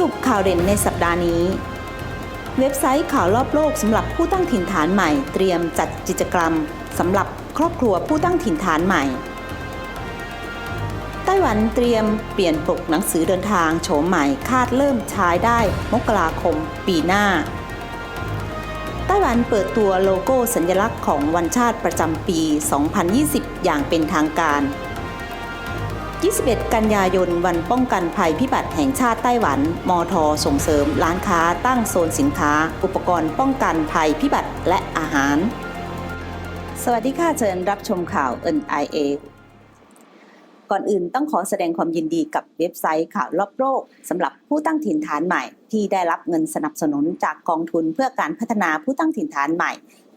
รุปข่าวเด่นในสัปดาห์นี้ เว็บไซต์ข่าวรอบโลกสำหรับผู้ตั้งถิ่นฐานใหม่ เตรียมจัดกิจกรรมสำหรับครอบครัวผู้ตั้งถิ่นฐานใหม่ ไต้หวันเตรียมเปลี่ยนปกหนังสือเดินทางโฉมใหม่คาดเริ่มใช้ได้มกราคมปีหน้า ไต้หวันเปิดตัวโลโก้สัญลักษณ์ของวันชาติประจำปี 2020 อย่างเป็นทางการ 21 กันยายน วันป้องกันภัยพิบัติแห่งชาติไต้หวัน มท ส่งเสริมร้านค้าตั้งโซนสินค้า อุปกรณ์ป้องกันภัยพิบัติและอาหาร สวัสดีค่ะเชิญรับชมข่าว NIA ก่อนอื่นต้องขอแสดงความยินดีกับเว็บไซต์ข่าวรอบโลกสำหรับผู้ตั้งถิ่นฐานใหม่ ที่ได้รับเงินสนับสนุนจากกองทุนเพื่อการพัฒนาผู้ตั้งถิ่นฐานใหม่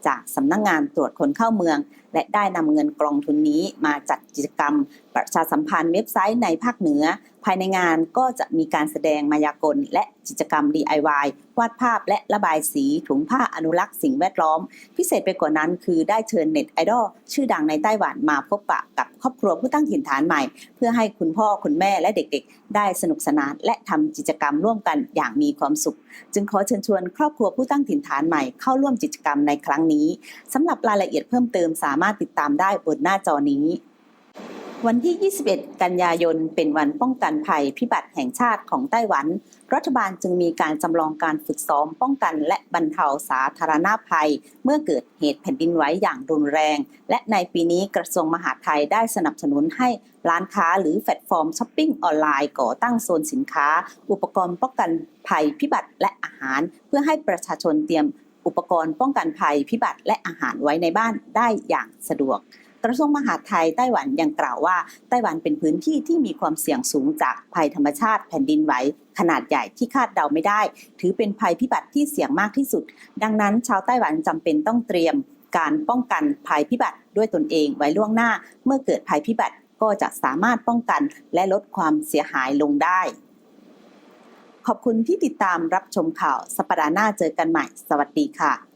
จากสำนักงงานตรวจคนเข้าเมือง และได้นำเงินกองทุนนี้มาจัดกิจกรรม ประชาสัมพันธ์เว็บไซต์ในภาคเหนือ ภายในงานก็จะมีการแสดงมายากล และกิจกรรม DIY วาดภาพและระบายสีถุงผ้าอนุรักษ์สิ่งแวดล้อม พิเศษไปกว่านั้นคือได้เชิญเน็ตไอดอลชื่อดังในไต้หวันมาพบปะกับครอบครัวผู้ตั้งถิ่นฐานใหม่ เพื่อให้คุณพ่อคุณแม่และเด็กๆ ได้สนุกสนานและทำกิจกรรมร่วมกันอย่างมีความสุข จึงขอเชิญชวนครอบครัวผู้ตั้งถิ่นฐานใหม่เข้าร่วมกิจกรรมในครั้งนี้สำหรับรายละเอียดเพิ่มเติมสามารถติดตามได้บนหน้าจอนี้ วันที่ 21 กันยายน เป็นวันป้องกันภัยพิบัติแห่งชาติของไต้หวัน รัฐบาลจึงมีการจำลองการฝึกซ้อมป้องกัน และบรรเทาสาธารณภัย เมื่อเกิดเหตุแผ่นดินไหวอย่างรุนแรง และในปีนี้กระทรวงมหาดไทยได้สนับสนุนให้ร้านค้าหรือแพลตฟอร์มช้อปปิ้งออนไลน์ก่อตั้งโซนสินค้า อุปกรณ์ป้องกันภัยพิบัติและอาหาร เพื่อให้ประชาชนเตรียม อุปกรณ์ป้องกันภัยพิบัติและอาหารไว้ในบ้านได้อย่างสะดวก กระทรวงมหาดไทยไต้หวันยังกล่าวว่า ไต้หวันเป็นพื้นที่ที่มีความเสี่ยงสูงจากภัยธรรมชาติแผ่นดินไหวขนาดใหญ่ที่คาดเดาไม่ได้ ถือเป็นภัยพิบัติที่เสี่ยงมากที่สุด ดังนั้น ชาวไต้หวันจำเป็นต้องเตรียมการป้องกันภัยพิบัติด้วยตนเองไว้ล่วงหน้า เมื่อเกิดภัยพิบัติก็จะสามารถป้องกันและลดความเสียหายลงได้ ขอบคุณที่ติดตามรับชมข่าวสัปดาห์หน้าเจอกันใหม่ สวัสดีค่ะ